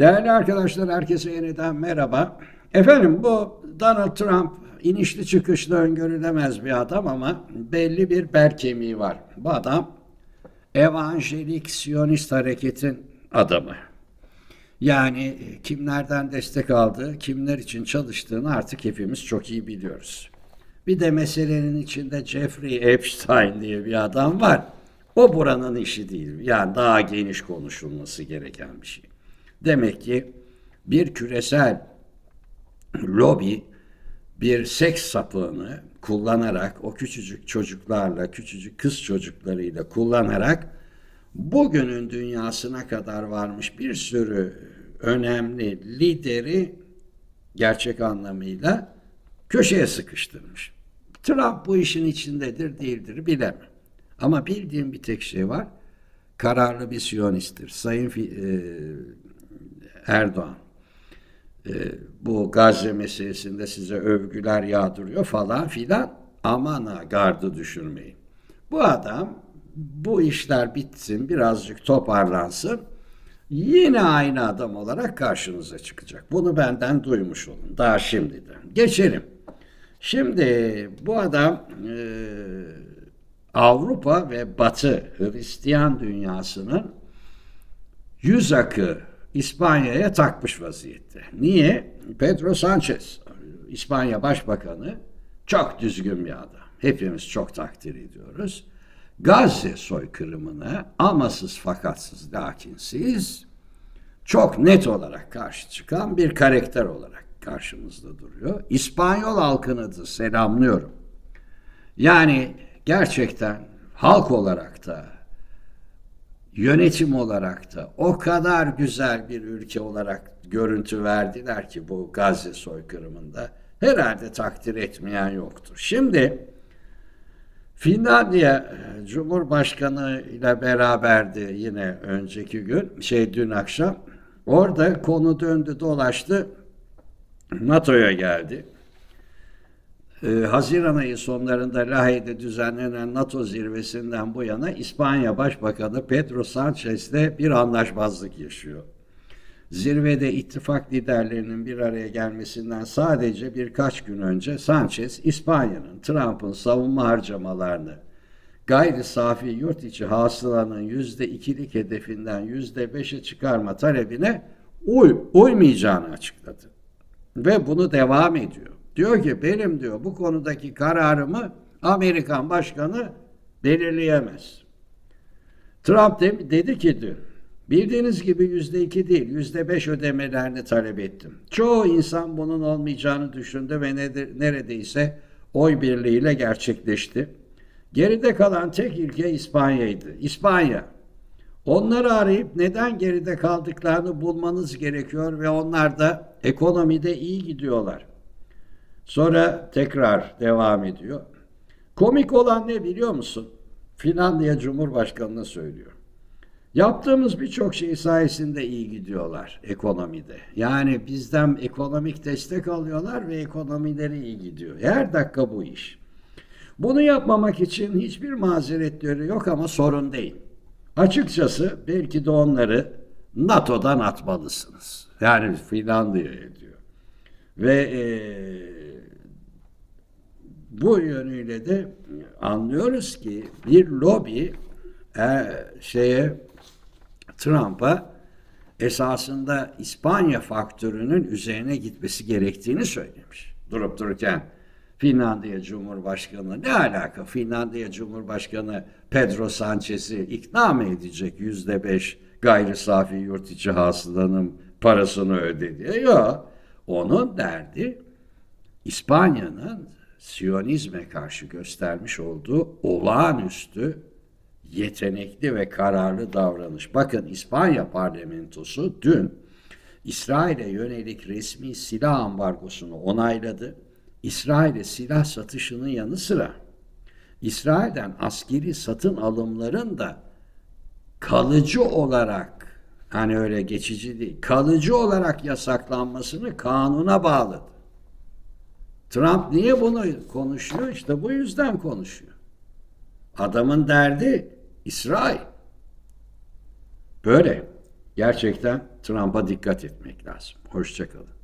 Değerli arkadaşlar, herkese yeniden merhaba. Efendim bu Donald Trump inişli çıkışlı öngörülemez bir adam ama belli bir bel kemiği var. Bu adam evanjelik siyonist hareketin adamı. Yani kimlerden destek aldığı, kimler için çalıştığını artık hepimiz çok iyi biliyoruz. Bir de meselenin içinde Jeffrey Epstein diye bir adam var. O buranın işi değil. Yani daha geniş konuşulması gereken bir şey. Demek ki bir küresel lobi bir seks sapığını kullanarak o küçücük çocuklarla, küçücük kız çocuklarıyla kullanarak bugünün dünyasına kadar varmış bir sürü önemli lideri gerçek anlamıyla köşeye sıkıştırmış. Trump bu işin içindedir değildir bilemem. Ama bildiğim bir tek şey var. Kararlı bir siyonisttir. Sayın e, Erdoğan e, bu Gazze meselesinde size övgüler yağdırıyor falan filan. Aman ha gardı düşürmeyin. Bu adam bu işler bitsin birazcık toparlansın yine aynı adam olarak karşınıza çıkacak. Bunu benden duymuş olun daha şimdiden. Geçelim. Şimdi bu adam e, Avrupa ve Batı Hristiyan dünyasının yüz akı İspanya'ya takmış vaziyette. Niye? Pedro Sanchez, İspanya Başbakanı çok düzgün bir adam. Hepimiz çok takdir ediyoruz. Gazze soykırımına amasız fakatsız lakinsiz çok net olarak karşı çıkan bir karakter olarak karşımızda duruyor. İspanyol halkını da selamlıyorum. Yani gerçekten halk olarak da yönetim olarak da o kadar güzel bir ülke olarak görüntü verdiler ki bu Gazze soykırımında herhalde takdir etmeyen yoktur. Şimdi Finlandiya Cumhurbaşkanı ile beraberdi yine önceki gün, şey dün akşam. Orada konu döndü dolaştı, NATO'ya geldi. Ee, Haziran ayı sonlarında Lahey'de düzenlenen NATO zirvesinden bu yana İspanya Başbakanı Pedro Sanchez'le bir anlaşmazlık yaşıyor. Zirvede ittifak liderlerinin bir araya gelmesinden sadece birkaç gün önce Sanchez, İspanya'nın Trump'ın savunma harcamalarını gayri safi yurt içi hasılanın yüzde ikilik hedefinden yüzde beşe çıkarma talebine uy, uymayacağını açıkladı. Ve bunu devam ediyor. Diyor ki benim diyor bu konudaki kararımı Amerikan başkanı belirleyemez. Trump de, dedi ki dün bildiğiniz gibi yüzde iki değil yüzde beş ödemelerini talep ettim. Çoğu insan bunun olmayacağını düşündü ve neredeyse oy birliğiyle gerçekleşti. Geride kalan tek ülke İspanya'ydı. İspanya. Onları arayıp neden geride kaldıklarını bulmanız gerekiyor ve onlar da ekonomide iyi gidiyorlar. Sonra tekrar devam ediyor. Komik olan ne biliyor musun? Finlandiya Cumhurbaşkanı'na söylüyor. Yaptığımız birçok şey sayesinde iyi gidiyorlar ekonomide. Yani bizden ekonomik destek alıyorlar ve ekonomileri iyi gidiyor. Her dakika bu iş. Bunu yapmamak için hiçbir mazeretleri yok ama sorun değil. Açıkçası belki de onları NATO'dan atmalısınız. Yani Finlandiya'ya diyor. Ve e, bu yönüyle de anlıyoruz ki bir lobi e, şeye Trump'a esasında İspanya faktörünün üzerine gitmesi gerektiğini söylemiş. Durup dururken Finlandiya Cumhurbaşkanı ne alaka? Finlandiya Cumhurbaşkanı Pedro Sanchez'i ikna mı edecek yüzde beş gayri safi yurt içi hasılanın parasını ödedi? Yok. Onun derdi İspanya'nın Siyonizme karşı göstermiş olduğu olağanüstü yetenekli ve kararlı davranış. Bakın İspanya parlamentosu dün İsrail'e yönelik resmi silah ambargosunu onayladı. İsrail'e silah satışının yanı sıra İsrail'den askeri satın alımların da kalıcı olarak hani öyle geçici değil, kalıcı olarak yasaklanmasını kanuna bağladı. Trump niye bunu konuşuyor? İşte bu yüzden konuşuyor. Adamın derdi İsrail. Böyle. Gerçekten Trump'a dikkat etmek lazım. Hoşçakalın.